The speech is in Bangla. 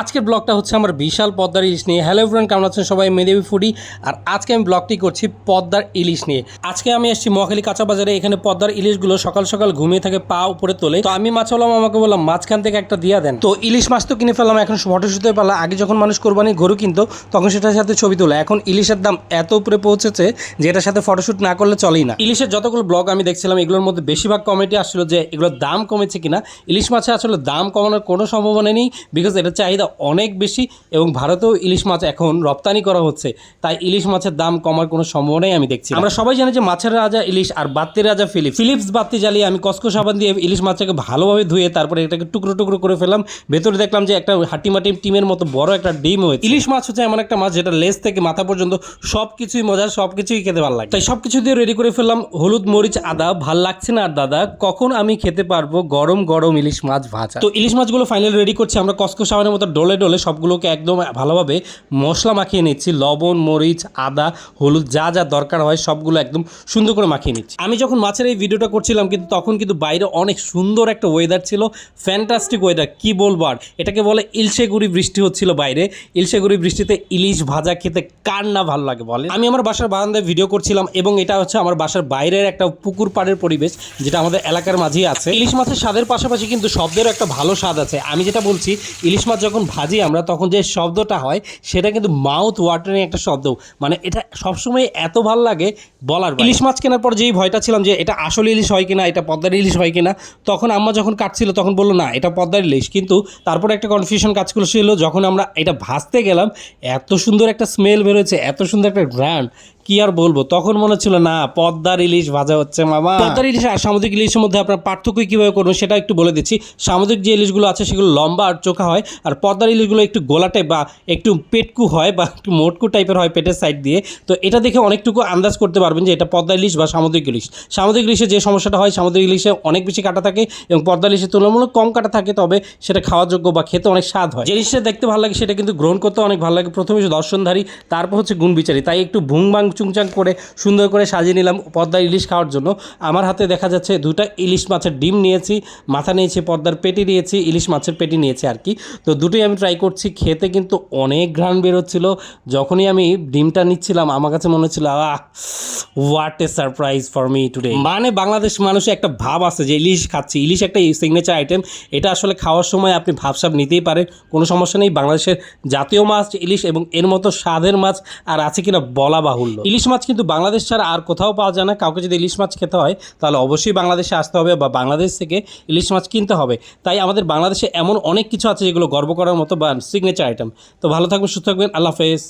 আজকের ব্লগটা হচ্ছে আমার বিশাল পদ্মার ইলিশ নিয়ে। হ্যালো ফ্রেন্ড কেমন আছেন সবাই? মেদেবি ফুডি। আর আজকে আমি ব্লগটি করছি পদ্মার ইলিশ নিয়ে। আজকে আমি এসেছি মহাখালী কাঁচা বাজারে এখানে পদ্মার ইলিশগুলো সকাল সকাল ঘুমিয়ে থাকে পা উপরে তোলে। তো আমি মাছ হলাম, আমাকে বললাম, মাঝখান থেকে একটা দিয়া দেন। তো ইলিশ মাছ তো কিনে ফেললাম এখন ফটোশুটে পারলাম আগে যখন মানুষ কোরবানি গরু কিনতো, তখন সেটার সাথে ছবি তোলে। এখন ইলিশের দাম এত উপরে পৌঁছেছে যে এটার সাথে ফটোশুট না করলে চলেই না। ইলিশের যতগুলো ব্লগ আমি দেখছিলাম, এগুলোর মধ্যে বেশিরভাগ কমেন্টে আসছিল যে এগুলোর দাম কমেছে কিনা। ইলিশ মাছে আসলে দাম কমানোর কোনো সম্ভাবনা নেই বিকজ এটা চাহিদা অনেক বেশি এবং ভারতেও ইলিশ মাছ এখন রপ্তানি করা হচ্ছে। তাই ইলিশ মাছের দাম কমার কোনো সম্ভাবনাই আমি দেখছি আমরা সবাই জানি যে মাছের রাজা ইলিশ আর বাত্তির রাজা ফিলিপ ফিলিপস বাত্তি জ্বালিয়ে আমি কসকো সাবান দিয়ে ইলিশ মাছটাকে ভালোভাবে ধুয়ে তারপরে এটাকে টুকরো টুকরো করে ফেলাম ভেতরে দেখলাম যে একটা হাটিমাটি টিমের মতো বড় একটা ডিম হয়েছে। ইলিশ মাছ হচ্ছে এমন একটা মাছ যেটা লেস থেকে মাথা পর্যন্ত সব কিছুই মজার সব কিছুই খেতে ভালো লাগে। তাই সব কিছু দিয়ে রেডি করে ফেললাম। হলুদ মরিচ আদা ভালো লাগছে না আর দাদা? কখন আমি খেতে পারব গরম গরম ইলিশ মাছ ভাজা? তো ইলিশ মাছগুলো ফাইনাল রেডি করছি। আমরা কসকো সাবানের মতো ডলে ডলে সবগুলোকে একদম ভালোভাবে মশলা মাখিয়ে নিচ্ছি। লবণ, মরিচ, আদা, হলুদ যা যা দরকার হয় সবগুলো একদম সুন্দর করে মাখিয়ে নিচ্ছি। আমি যখন মাছের এই ভিডিওটা করছিলাম কিন্তু তখন কিন্তু বাইরে অনেক সুন্দর একটা ওয়েদার ছিল ফ্যান্টাস্টিক ওয়েদার কি বলব আর? এটাকে বলে ইলশেগুড়ি বৃষ্টি হচ্ছিল বাইরে। ইলশেগুড়ি বৃষ্টিতে ইলিশ ভাজা খেতে কার না ভালো লাগে বলে আমি আমার বাসার বারান্দায় ভিডিও করছিলাম এবং এটা হচ্ছে আমার বাসার বাইরের একটা পুকুর পাড়ের পরিবেশ, যেটা আমাদের এলাকার মাঝেই আছে। ইলিশ মাছের স্বাদের পাশাপাশি কিন্তু শব্দেরও একটা ভালো স্বাদ আছে। আমি যেটা বলছি, ইলিশ মাছ যখন ভাজি আমরা তখন যে শব্দটা হয় সেটা কিন্তু মাউথ ওয়াটারিং একটা শব্দ। মানে এটা সবসময় এত ভালো লাগে বলার ইলিশ মাছ কেনার পর যেই ভয়টা ছিলাম যে এটা আসলে ইলিশ হয় কিনা এটা পদ্মার ইলিশ হয় কিনা তখন আম্মা যখন কাটছিল তখন বলল না এটা পদ্মার ইলিশ। কিন্তু তারপরে একটা কনফিউশন কাজ করেছিল যখন আমরা এটা ভাজতে গেলাম এত সুন্দর একটা স্মেল বেরোচ্ছে এত সুন্দর একটা গ্র্যান্ড কি আর বলব? তখন মনে হচ্ছিল না পদ্মার ইলিশ ভাজা হচ্ছে মামা। পদ্মার ইলিশ আর সামুদ্রিক ইলিশের মধ্যে আপনার পার্থক্য কীভাবে করবেন সেটা একটু বলে দিচ্ছি। সামুদ্রিক যে ইলিশগুলো আছে সেগুলো লম্বা আর চোখা হয় আর পদ্মার ইলিশগুলো একটু গোলাটে বা একটু পেটকু হয় বা একটু মোটকু টাইপের হয় পেটের সাইড দিয়ে, তো এটা দেখে অনেকটুকু আন্দাজ করতে পারবেন যে এটা পদ্মা ইলিশ বা সামুদ্রিক ইলিশ। সামুদ্রিক ইলিশে যে সমস্যাটা হয়, সামুদ্রিক ইলিশে অনেক বেশি কাটা থাকে এবং পদ্মা ইলিশের তুলনামূলক কম কাটা থাকে, তবে সেটা খাওয়ার যোগ্য বা খেতে অনেক স্বাদ হয়। ইলিশটা দেখতে ভালো লাগে সেটা কিন্তু গ্রহণ করতে অনেক ভালো লাগে। প্রথমে দর্শনধারী, তারপর হচ্ছে গুণ বিচারী। তাই একটু ভুং বাং চুংচাং করে, সুন্দর করে সাজিয়ে নিলাম পদ্মার ইলিশ খাওয়ার জন্য। আমার হাতে দেখা যাচ্ছে দুটা ইলিশ মাছের ডিম নিয়েছি, মাথা নিয়েছি পদ্মার পেটি নিয়েছি, ইলিশ মাছের পেটি নিয়েছি আর কি। তো দুটোই আমি ট্রাই করছি খেতে, কিন্তু অনেক ঘ্রাণ বেরোচ্ছিল। যখনই আমি ডিমটা নিচ্ছিলাম, আমার কাছে মনে হচ্ছিল, আহ what a surprise for me today মানে বাংলাদেশ মানুষের একটা ভাব আছে যে ইলিশ খাচ্ছি। ইলিশ একটা সিগনেচার আইটেম এটা আসলে খাওয়ার সময় আপনি ভাবসাব নিতেই পারেন। কোনো সমস্যা নেই, বাংলাদেশের জাতীয় মাছ, ইলিশ এবং এর মতো স্বাদের মাছ আর আছে কিনা বলা বাহুল্য। ইলিশ মাছ কিন্তু বাংলাদেশ ছাড়া আর কোথাও পাওয়া যায় না। কাউকে যদি ইলিশ মাছ খেতে হয়, তাহলে অবশ্যই বাংলাদেশে আসতে হবে বা বাংলাদেশ থেকে ইলিশ মাছ কিনতে হবে। তাই আমাদের বাংলাদেশে এমন অনেক কিছু আছে যেগুলো গর্ব করার মতো বান সিগনেচার আইটেম তো ভালো থাকবেন সুস্থ থাকবেন আল্লাহ হাফেজ।